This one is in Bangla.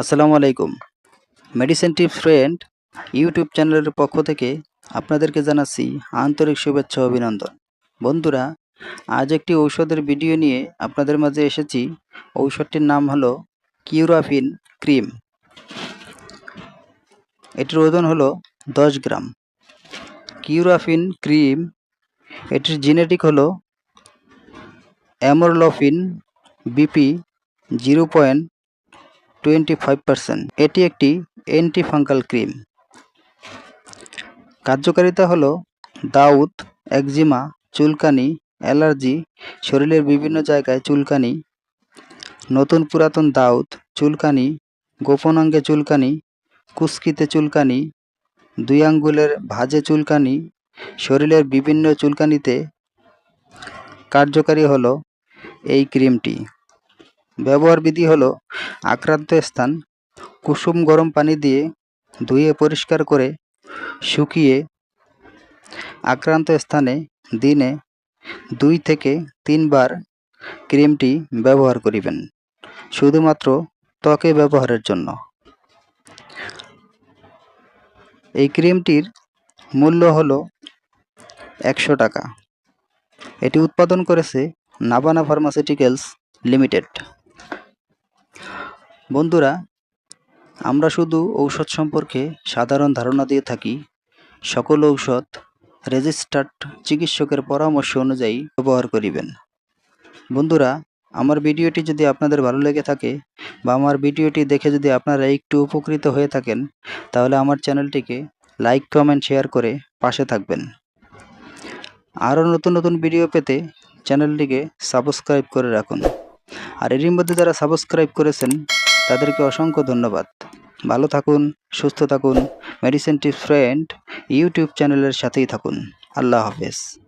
আসসালামু আলাইকুম। মেডিসিন টিপ ফ্রেন্ড ইউটিউব চ্যানেলের পক্ষ থেকে আপনাদেরকে জানাচ্ছি আন্তরিক শুভেচ্ছা অভিনন্দন। বন্ধুরা, আজ একটি ঔষধের ভিডিও নিয়ে আপনাদের মাঝে এসেছি। ঔষধটির নাম হলো কিউরাফিন ক্রিম এটির ওজন হলো দশ গ্রাম। কিউরাফিন ক্রিম এটির জেনেটিক হলো amorolfine BP zero point twenty five percent এটি একটি অ্যান্টি ফাঙ্গাল ক্রিম কার্যকারিতা হলো দাউদ, একজিমা, চুলকানি, অ্যালার্জি, শরীরের বিভিন্ন জায়গায় চুলকানি, নতুন পুরাতন দাউদ, চুলকানি, গোপন অঙ্গে চুলকানি, কুস্কিতে চুলকানি, দুই আঙ্গুলের ভাজে চুলকানি, শরীরের বিভিন্ন চুলকানিতে কার্যকারী হলো এই ক্রিমটি ব্যবহার বিধি হলো আক্রান্ত স্থান, কুসুম গরম পানি দিয়ে ধুয়ে পরিষ্কার করে শুকিয়ে আক্রান্ত স্থানে দিনে দুই থেকে তিনবার ক্রিমটি ব্যবহার করিবেন, শুধুমাত্র ত্বকে ব্যবহারের জন্য। এই ক্রিমটির মূল্য হল একশো টাকা। এটি উৎপাদন করেছে নাবানা ফার্মাসিউটিক্যালস লিমিটেড। বন্ধুরা, আমরা শুধু ঔষধ সম্পর্কে সাধারণ ধারণা দিয়ে থাকি। সকল ঔষধ রেজিস্টার্ড চিকিৎসকের পরামর্শ অনুযায়ী ব্যবহার করিবেন। বন্ধুরা, আমার ভিডিওটি যদি আপনাদের ভালো লেগে থাকে বা আমার ভিডিওটি দেখে যদি আপনারা একটু উপকৃত হয়ে থাকেন, তাহলে আমার চ্যানেলটিকে লাইক, কমেন্ট, শেয়ার করে পাশে থাকবেন। আরও নতুন নতুন ভিডিও পেতে চ্যানেলটিকে সাবস্ক্রাইব করে রাখুন। আর এরই মধ্যে যারা সাবস্ক্রাইব করেছেন তাদেরকে অসংখ্য ধন্যবাদ। ভালো থাকুন, সুস্থ থাকুন মেডিসিন টিপস ফ্রেন্ড ইউটিউব চ্যানেলের সাথেই থাকুন। আল্লাহ হাফেজ।